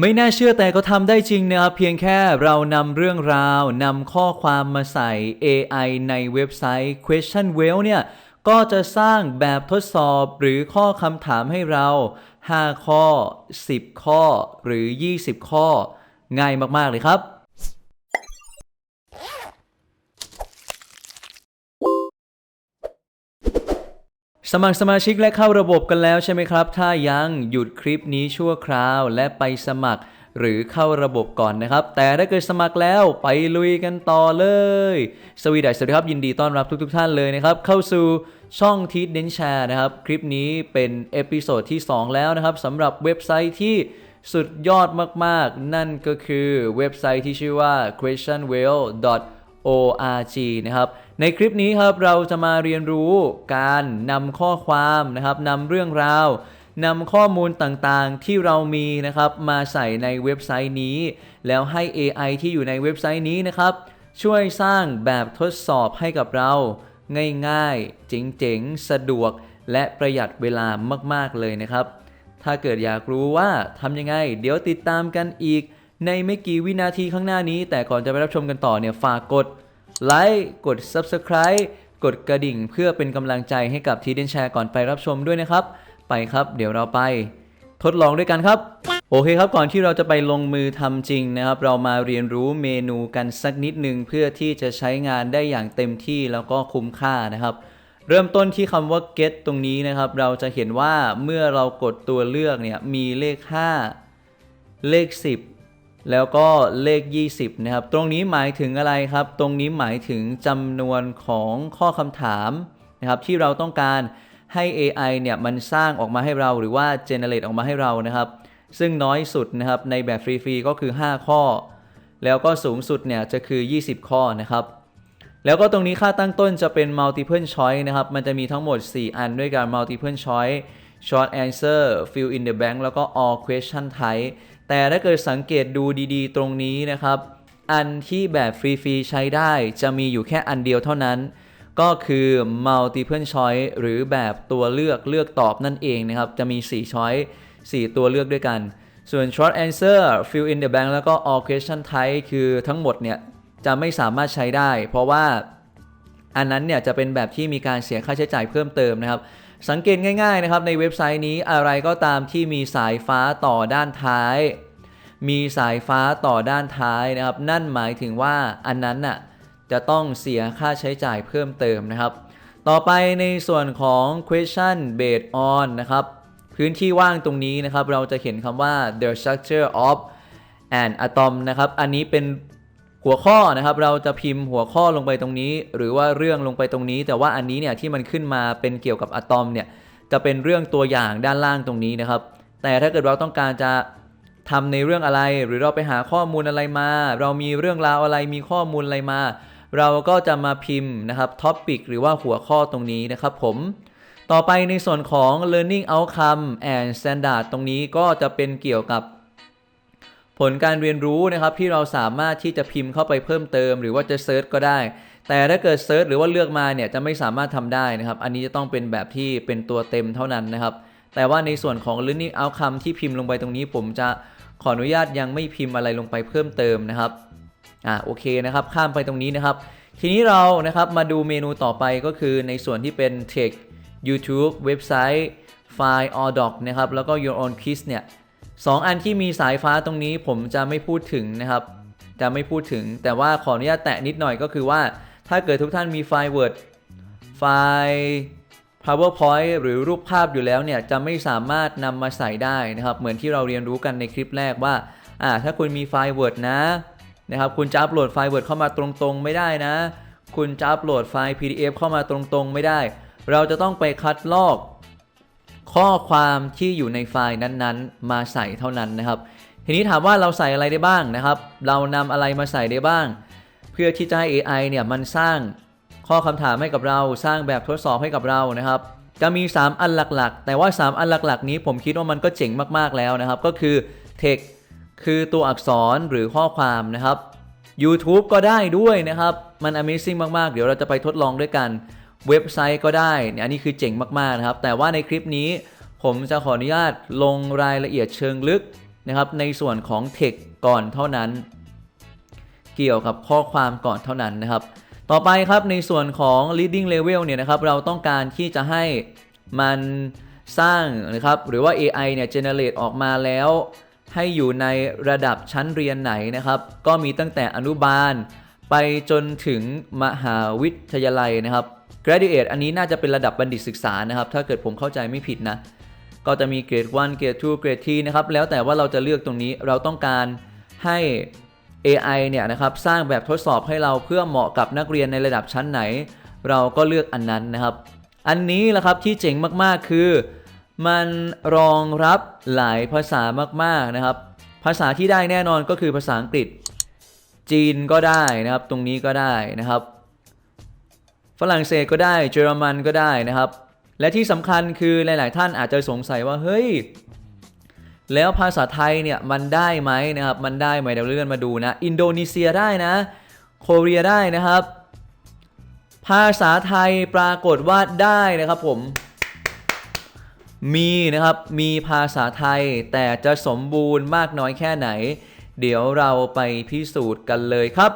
ไม่น่าเชื่อแต่ก็ทำได้จริงนะครับ เพียงแค่เรานำเรื่องราวนำข้อความมาใส่ AI ในเว็บไซต์ Question Well เนี่ย ก็จะสร้างแบบทดสอบหรือข้อคำถามให้เรา 5 ข้อ 10 ข้อหรือ 20 ข้อ ง่ายมาก ๆ เลยครับ สมัครสมาชิกและเข้าระบบกันแล้วใช่ไหมครับ ถ้ายังหยุดคลิปนี้ชั่วคราวและไปสมัครหรือเข้าระบบก่อนนะครับ แต่ถ้าเกิดสมัครแล้วไปลุยกันต่อเลย สวีดัสสวัสดีครับ ยินดีต้อนรับทุกๆทท่านเลยนะครับ เข้าสู่ช่องที d เดนแชร์นะครับ คลิปนี้เป็นเอพิโซดที่ 2 แล้วนะครับสำหรับเว็บไซต์ที่สุดยอดมากๆ นั่นก็คือเว็บไซต์ที่ชื่อว่า questionwell org นะครับในคลิปนี้ครับเราจะมาเรียนรู้การนำข้อความนะครับนำเรื่องราวนำข้อมูลต่างๆที่เรามีนะครับมาใส่ในเว็บไซต์นี้ แล้วให้ AI ที่อยู่ในเว็บไซต์นี้นะครับ ช่วยสร้างแบบทดสอบให้กับเรา ง่ายๆ เจ๋งๆ สะดวก และประหยัดเวลามากๆเลยนะครับ ถ้าเกิดอยากรู้ว่าทำยังไง เดี๋ยวติดตามกันอีก ในไม่กี่วินาทีข้างหน้านี้ แต่ก่อนจะไปรับชมกันต่อเนี่ยฝากกดไลค์กด Subscribe กดกระดิ่งเพื่อเป็นกำลังใจให้กับทีเดนแชร์ก่อนไปรับชมด้วยนะครับ ไปครับเดี๋ยวเราไป ทดลองด้วยกันครับ โอเคครับก่อนที่เราจะไปลงมือทำจริงนะครับ เรามาเรียนรู้เมนูกันสักนิดหนึ่งเพื่อที่จะใช้งานได้อย่างเต็มที่แล้วก็คุ้มค่านะครับ เริ่มต้นที่คำว่า get ตรงนี้นะครับ เราจะเห็นว่าเมื่อเรากดตัวเลือกเนี่ยมีเลข 5 เลข 10 แล้วก็เลข 20 นะครับ ตรงนี้หมายถึงอะไรครับ ตรงนี้หมายถึงจำนวนของข้อคำถามนะครับที่เราต้องการให้ AI เนี่ยมันสร้างออกมาให้เราหรือว่า generate ออกมาให้เรานะครับ ซึ่งน้อยสุดนะครับในแบบฟรีๆก็คือ 5 ข้อ แล้วก็สูงสุดเนี่ยจะคือ 20 ข้อนะครับ แล้วก็ตรงนี้ค่าตั้งต้นจะเป็น multiple choice นะครับ มันจะมีทั้งหมด 4 อันด้วยกัน multiple choice short answer fill in the blank แล้วก็ all question type แต่ถ้าเกิดสังเกตดูดีๆ ตรงนี้นะครับ อันที่แบบฟรีๆ ใช้ได้จะมีอยู่แค่อันเดียวเท่านั้น ก็คือ multiple choice หรือแบบตัวเลือกเลือกตอบนั่นเองนะครับ จะมี 4 choice 4 ตัวเลือกด้วยกัน ส่วน short answer fill in the blank แล้วก็ all question type คือทั้งหมดเนี่ยจะไม่สามารถใช้ได้ เพราะว่าอันนั้นเนี่ยจะเป็นแบบที่มีการเสียค่าใช้จ่ายเพิ่มเติมนะครับ สังเกตง่ายๆนะครับในเว็บไซต์นี้อะไรก็ตามที่มีสายฟ้าต่อด้านท้าย มีสายฟ้าต่อด้านท้ายนะครับ นั่นหมายถึงว่าอันนั้นน่ะจะต้องเสียค่าใช้จ่ายเพิ่มเติมนะครับ ต่อไปในส่วนของ question based on นะครับพื้นที่ว่างตรงนี้นะครับ เราจะเห็นคำว่า the structure of an atom นะครับ อันนี้เป็น หัวข้อนะครับเราจะพิมพ์หัวข้อลงไปตรงนี้ หรือว่าเรื่องลงไปตรงนี้ แต่ว่าอันนี้เนี่ยที่มันขึ้นมาเป็นเกี่ยวกับอะตอมเนี่ยจะเป็นเรื่องตัวอย่างด้านล่างตรงนี้นะครับ แต่ถ้าเกิดเราต้องการจะทำในเรื่องอะไร หรือเราไปหาข้อมูลอะไรมา เรามีเรื่องราวอะไรมีข้อมูลอะไรมา เราก็จะมาพิมพ์นะครับท็อปปิกหรือว่าหัวข้อตรงนี้นะครับผมต่อไปในส่วนของ learning outcome and standard ตรงนี้ก็จะเป็นเกี่ยวกับ ผลการเรียนรู้นะครับที่เราสามารถที่จะพิมพ์เข้าไปเพิ่มเติม หรือว่าจะเซิร์ชก็ได้ แต่ถ้าเกิดเซิร์ชหรือว่าเลือกมาเนี่ยจะไม่สามารถทำได้นะครับ อันนี้จะต้องเป็นแบบที่เป็นตัวเต็มเท่านั้นนะครับ แต่ว่าในส่วนของ learning outcome ที่พิมพ์ลงไปตรงนี้ผมจะขออนุญาตยังไม่พิมพ์อะไรลงไปเพิ่มเติมนะครับอ่าโอเคนะครับข้ามไปตรงนี้นะครับ ทีนี้เรานะครับมาดูเมนูต่อไปก็คือในส่วนที่เป็น text YouTube เว็บไซต์ไฟล์ or doc นะครับแล้วก็ your own quiz เนี่ย สองอันที่มีสายฟ้าตรงนี้ผมจะไม่พูดถึงนะครับ จะไม่พูดถึง แต่ว่าขออนุญาตแตะนิดหน่อยก็คือว่า ถ้าเกิดทุกท่านมีไฟล์ Word ไฟล์ PowerPoint หรือรูปภาพอยู่แล้วเนี่ย จะไม่สามารถนำมาใส่ได้นะครับ เหมือนที่เราเรียนรู้กันในคลิปแรกว่า อ่า ถ้าคุณมีไฟล์ Word นะนะครับ คุณจะอัปโหลดไฟล์ Word เข้ามาตรงๆ ไม่ได้นะ คุณจะอัปโหลดไฟล์ PDF เข้ามาตรงๆ ไม่ได้ เราจะต้องไปคัดลอก ข้อความที่อยู่ในไฟล์นั้นๆ มาใส่เท่านั้นนะครับ ทีนี้ถามว่าเราใส่อะไรได้บ้างนะครับ เรานำอะไรมาใส่ได้บ้าง เพื่อที่จะให้ AI เนี่ยมันสร้างข้อคำถามให้กับเราสร้างแบบทดสอบให้กับเรานะครับ จะมี 3 อันหลักๆ แต่ว่า 3 อันหลักๆ นี้ผมคิดว่ามันก็เจ๋งมากๆแล้วนะครับ ก็คือ text คือตัวอักษรหรือข้อความนะครับ YouTube ก็ได้ด้วยนะครับ มัน Amazing มาก ๆ เดี๋ยวเราจะไปทดลองด้วยกัน เว็บไซต์ก็ได้เนี่ยอันนี้คือเจ๋งมากๆนะครับ แต่ว่าในคลิปนี้ผมจะขออนุญาตลงรายละเอียดเชิงลึกนะครับ ในส่วนของ text ก่อนเท่านั้น เกี่ยวกับข้อความก่อนเท่านั้นนะครับ ต่อไปครับในส่วนของ leading level เนี่ยนะครับ เราต้องการที่จะให้มันสร้างนะครับ หรือว่า AI เนี่ย generate ออกมาแล้ว ให้อยู่ในระดับชั้นเรียนไหนนะครับ ก็มีตั้งแต่อนุบาล ไปจนถึงมหาวิทยาลัยนะครับ graduate อันนี้น่าจะเป็นระดับบัณฑิตศึกษานะครับ ถ้าเกิดผมเข้าใจไม่ผิดนะ ก็จะมีเกรด 1 เกรด 2 เกรด 3 นะครับ แล้วแต่ว่าเราจะเลือกตรงนี้ เราต้องการให้ AI เนี่ยนะครับ สร้างแบบทดสอบให้เราเพื่อเหมาะกับนักเรียนในระดับชั้นไหน เราก็เลือกอันนั้นนะครับ อันนี้แหละครับที่เจ๋งมากๆคือ มันรองรับหลายภาษามากๆนะครับ ภาษาที่ได้แน่นอนก็คือภาษาอังกฤษ จีนก็ได้นะครับ ตรงนี้ก็ได้นะครับ รั่งเศสก็ได้เยอรมันก็ได้นะครับ และที่สำคัญคือหลาย ๆ ท่านอาจจะสงสัยว่าเฮ้ยแล้วภาษาไทยเนี่ยมันได้ไหมนะครับ มันได้ไหมเดี๋ยวเลื่อนมาดูนะ อินโดนีเซียได้นะโคเรียได้นะครับ ภาษาไทยปรากฏว่าได้นะครับผม มีนะครับมีภาษาไทยแต่จะสมบูรณ์มากน้อยแค่ไหน เดี๋ยวเราไปพิสูจน์กันเลยครับ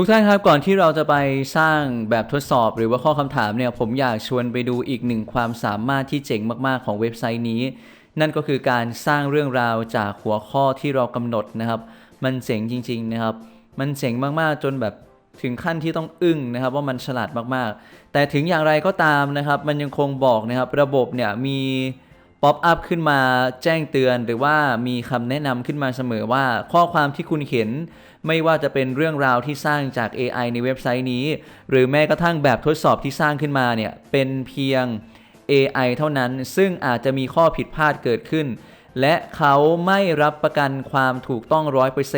ทุกท่านครับก่อนที่เราจะไปสร้างแบบทดสอบหรือว่าข้อคำถามเนี่ยผมอยากชวนไปดูอีกหนึ่งความสามารถที่เจ๋งมากๆของเว็บไซต์นี้ นั่นก็คือการสร้างเรื่องราวจากหัวข้อที่เรากำหนดนะครับ มันเจ๋งจริง ๆนะครับ มันเจ๋งมากๆจนแบบถึงขั้นที่ต้องอึ้งนะครับ ว่ามันฉลาดมากๆ แต่ถึงอย่างไรก็ตามนะครับ มันยังคงบอกนะครับ ระบบเนี่ยมี ป๊อปอัพขึ้นมาแจ้งเตือน หรือว่ามีคำแนะนำขึ้นมาเสมอว่า ข้อความที่คุณเห็นไม่ว่าจะเป็นเรื่องราวที่สร้างจาก AI ในเว็บไซต์นี้ หรือแม้กระทั่งแบบทดสอบที่สร้างขึ้นมาเนี่ยเป็นเพียง AI เท่านั้น ซึ่งอาจจะมีข้อผิดพลาดเกิดขึ้น และเขาไม่รับประกันความถูกต้อง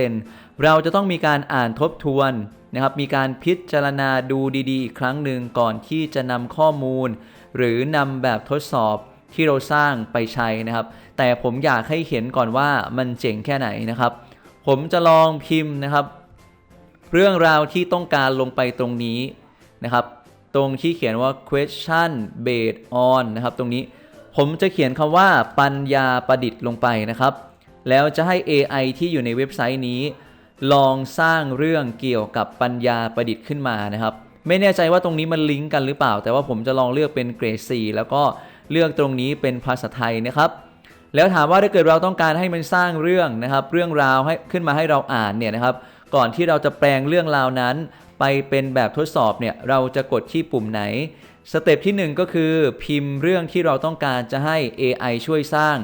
100%เราจะต้องมีการอ่านทบทวนนะครับมีการพิจารณาดูดีๆ อีกครั้งหนึ่งก่อนที่จะนำข้อมูล หรือนำแบบทดสอบ ที่เราสร้างไปใช้นะครับ แต่ผมอยากให้เห็นก่อนว่ามันเจ๋งแค่ไหนนะครับ ผมจะลองพิมพ์นะครับ เรื่องราวที่ต้องการลงไปตรงนี้นะครับ ตรงที่เขียนว่า question based on นะครับ ตรงนี้ผมจะเขียนคำว่าปัญญาประดิษฐ์ลงไปนะครับ แล้วจะให้ AI ที่อยู่ในเว็บไซต์นี้ ลองสร้างเรื่องเกี่ยวกับปัญญาประดิษฐ์ขึ้นมานะครับ ไม่แน่ใจว่าตรงนี้มันลิงก์กันหรือเปล่า แต่ว่าผมจะลองเลือกเป็นเกรด4แล้วก็ เลือกตรงนี้เป็นภาษาไทยนะครับแล้วถามว่าถ้าเกิดเราต้องการให้มันสร้างเรื่องนะครับ เรื่องราวให้ขึ้นมาให้เราอ่านเนี่ยนะครับ ก่อนที่เราจะแปลงเรื่องราวนั้น ไปเป็นแบบทดสอบเนี่ยเราจะกดที่ปุ่มไหน สเต็ปที่ 1 ก็คือพิมพ์เรื่องที่เราต้องการจะให้ AI ช่วยสร้าง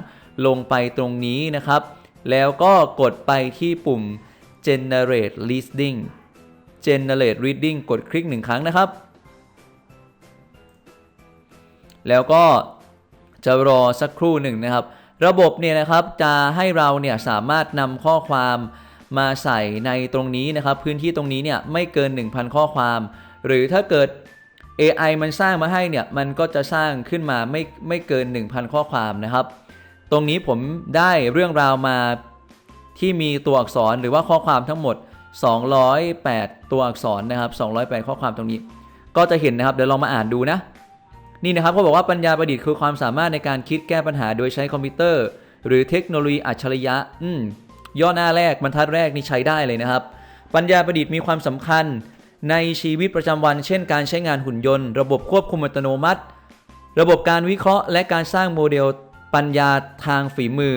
ลงไปตรงนี้นะครับ แล้วก็กดไปที่ปุ่ม generate reading generate reading กดคลิกหนึ่งครั้งนะครับ แล้วก็ จะรอสักครู่หนึ่งนะครับ ระบบเนี่ยนะครับจะให้เราเนี่ยสามารถนำข้อความมาใส่ในตรงนี้นะครับ พื้นที่ตรงนี้เนี่ยไม่เกิน 1,000 ข้อความ หรือถ้าเกิด AI มันสร้างมาให้เนี่ยมันก็จะสร้างขึ้นมาไม่ไม่เกิน 1,000 ข้อความนะครับ ตรงนี้ผมได้เรื่องราวมาที่มีตัวอักษรหรือว่าข้อความทั้งหมด 208 ตัวอักษรนะครับ 208 ข้อความตรงนี้ ก็จะเห็นนะครับเดี๋ยวลองมาอ่านดูนะ นี่นะครับเขาบอกว่าปัญญาประดิษฐ์คือความสามารถในการคิดแก้ปัญหาโดยใช้คอมพิวเตอร์ หรือเทคโนโลยีอัจฉริยะ อืมย่อหน้าแรกบรรทัดแรกนี่ใช้ได้เลยนะครับ ปัญญาประดิษฐ์มีความสำคัญในชีวิตประจำวัน เช่น การใช้งานหุ่นยนต์ ระบบควบคุมอัตโนมัติ ระบบการวิเคราะห์ และการสร้างโมเดลปัญญาทางฝีมือ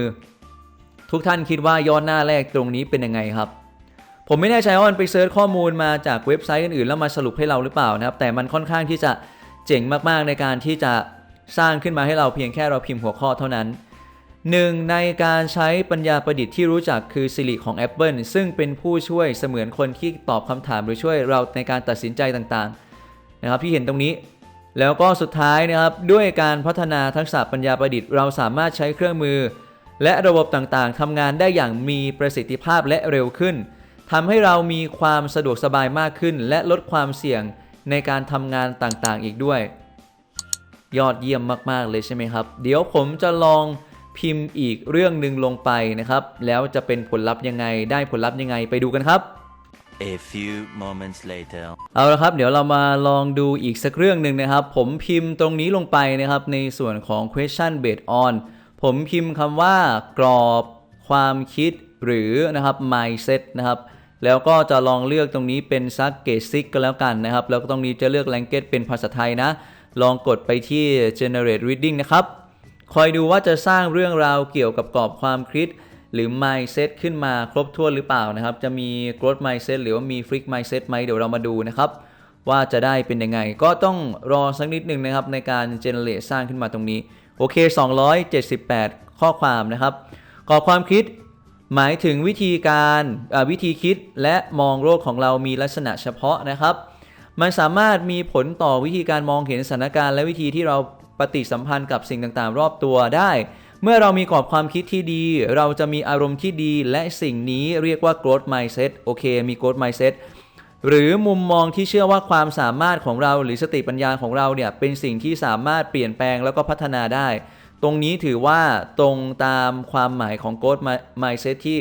ทุกท่านคิดว่าย่อหน้าแรกตรงนี้เป็นยังไงครับ ผมไม่แน่ใจว่ามันไปเซิร์ชข้อมูลมาจากเว็บไซต์อื่นๆแล้วมาสรุปให้เราหรือเปล่านะครับ แต่มันค่อนข้างที่จะ เจ๋งมากๆในการที่จะสร้างขึ้นมาให้เราเพียงแค่เราพิมพ์หัวข้อเท่านั้นหนึ่งในการใช้ปัญญาประดิษฐ์ที่รู้จักคือ Siri ของ Apple ซึ่งเป็นผู้ช่วยเสมือนคนที่ตอบคำถามหรือช่วยเราในการตัดสินใจต่างๆนะครับที่เห็นตรงนี้ แล้วก็สุดท้ายนะครับด้วยการพัฒนาทักษะปัญญาประดิษฐ์เราสามารถใช้เครื่องมือ และระบบต่างๆทำงานได้อย่างมีประสิทธิภาพและเร็วขึ้นทำให้เรามีความสะดวกสบายมากขึ้น และลดความเสี่ยง ในการทำงานต่างๆอีกด้วย ยอดเยี่ยมมากๆเลยใช่ไหมครับ เดี๋ยวผมจะลองพิมพ์อีกเรื่องหนึ่งลงไปนะครับ แล้วจะเป็นผลลัพธ์ยังไงได้ผลลัพธ์ยังไงไปดูกันครับ A few moments later. เอาละครับ เดี๋ยวเรามาลองดูอีกสักเรื่องหนึ่งนะครับ ผมพิมพ์ตรงนี้ลงไปนะครับ ในส่วนของ question based on ผมพิมพ์คำว่ากรอบความคิดหรือนะครับ mindset นะครับ แล้วก็จะลองเลือกตรงนี้เป็นซักเกตซิกก็แล้วกันนะครับ แล้วก็ตรงนี้จะเลือก language เป็นภาษาไทยนะ ลองกดไปที่ generate reading นะครับ คอยดูว่าจะสร้างเรื่องราวเกี่ยวกับกรอบความคิดหรือ mindset ขึ้นมาครบถ้วนหรือเปล่านะครับ จะมี growth mindset หรือว่ามี freak mindset ไหมเดี๋ยวเรามาดูนะครับ ว่าจะได้เป็นยังไง ก็ต้องรอสักนิดหนึ่งนะครับในการ generate สร้างขึ้นมาตรงนี้ โอเค 278 ข้อความนะครับกรอบความคิด หมายถึงวิธีการวิธีคิดและมองโลกของเรามีลักษณะเฉพาะนะครับ มันสามารถมีผลต่อวิธีการมองเห็นสถานการณ์ และวิธีที่เราปฏิสัมพันธ์กับสิ่งต่างๆ รอบตัวได้ เมื่อเรามีกรอบความคิดที่ดี เราจะมีอารมณ์ที่ดี และสิ่งนี้เรียกว่า growth mindset โอเค มี growth mindset หรือมุมมองที่เชื่อว่าความสามารถของเราหรือสติปัญญาของเราเนี่ยเป็นสิ่งที่สามารถเปลี่ยนแปลงแล้วก็พัฒนาได้ ตรงนี้ถือว่าตรงตามความหมายของ growth mindset ที่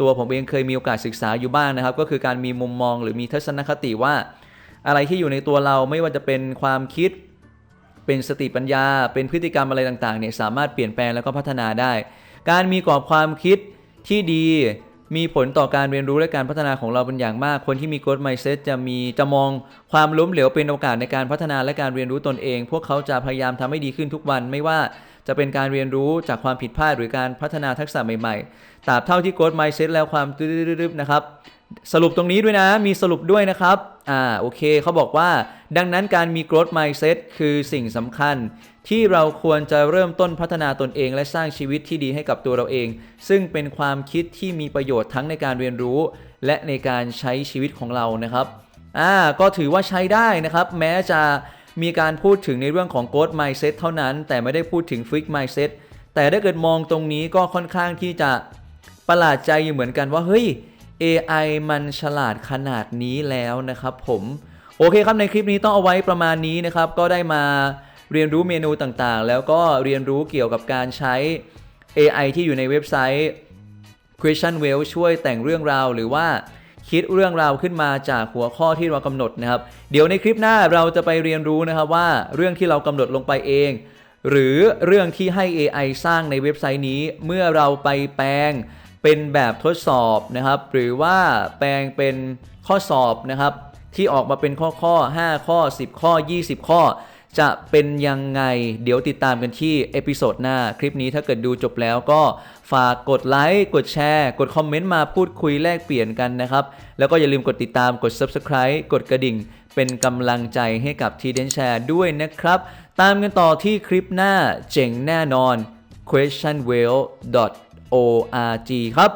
ตัวผมเองเคยมีโอกาสศึกษาอยู่บ้างนะครับ ก็คือการมีมุมมองหรือมีทัศนคติว่า อะไรที่อยู่ในตัวเราไม่ว่าจะเป็นความคิด เป็นสติปัญญา เป็นพฤติกรรมอะไรต่างๆเนี่ยสามารถเปลี่ยนแปลงแล้วก็พัฒนาได้ การมีกรอบความคิดที่ดี มีผลต่อการเรียนรู้และการพัฒนาของเราเป็นอย่างมาก คนที่มี growth mindset จะมีจะมองความล้มเหลวเป็นโอกาสในการพัฒนาและการเรียนรู้ตนเอง พวกเขาจะพยายามทำให้ดีขึ้นทุกวัน ไม่ว่าจะเป็นการเรียนรู้จากความผิดพลาดหรือการพัฒนาทักษะใหม่ๆตราบเท่าที่ growth mindset แล้วความตึ๊ดๆๆนะครับ สรุปตรงนี้ด้วยนะ มีสรุปด้วยนะครับ อ่า โอเค เขาบอกว่า ดังนั้นการมี growth mindset คือสิ่งสำคัญ ที่เราควรจะเริ่มต้นพัฒนาตนเอง และสร้างชีวิตที่ดีให้กับตัวเราเอง ซึ่งเป็นความคิดที่มีประโยชน์ทั้งในการเรียนรู้ และในการใช้ชีวิตของเรานะครับอ่าก็ถือว่าใช้ได้นะครับ แม้จะมีการพูดถึงในเรื่องของ growth mindset เท่านั้น แต่ไม่ได้พูดถึง fixed mindset แต่ถ้าเกิดมองตรงนี้ก็ค่อนข้างที่จะประหลาดใจอยู่เหมือนกันว่าเฮ้ย AI มันฉลาดขนาดนี้แล้วนะครับผม โอเคครับในคลิปนี้ต้องเอาไว้ประมาณนี้นะครับ ก็ได้มา เรียนรู้เมนูต่างๆ แล้วก็เรียนรู้เกี่ยวกับการใช้ AI ที่อยู่ในเว็บไซต์ Question Well ช่วยแต่งเรื่องราวหรือว่าคิดเรื่องราวขึ้นมาจากหัวข้อที่เรากำหนดนะครับ เดี๋ยวในคลิปหน้าเราจะไปเรียนรู้นะครับว่าเรื่องที่เรากำหนดลงไปเอง หรือเรื่องที่ให้ AI สร้างในเว็บไซต์นี้ เมื่อเราไปแปลงเป็นแบบทดสอบนะครับ หรือว่าแปลงเป็นข้อสอบนะครับ ที่ออกมาเป็นข้อข้อ 5 ข้อ 10 ข้อ 20 ข้อ จะเป็นยังไง เดี๋ยวติดตามกันที่เอพิโซดหน้า คลิปนี้ถ้าเกิดดูจบแล้วก็ฝากกดไลค์กดแชร์ กดคอมเมนต์มาพูดคุยแลกเปลี่ยนกันนะครับ แล้วก็อย่าลืมกดติดตามกด Subscribe กดกระดิ่ง เป็นกำลังใจให้กับทีเดนแชร์ด้วยนะครับ ตามกันต่อที่คลิปหน้าเจ๋งแน่นอน questionwell.org ครับ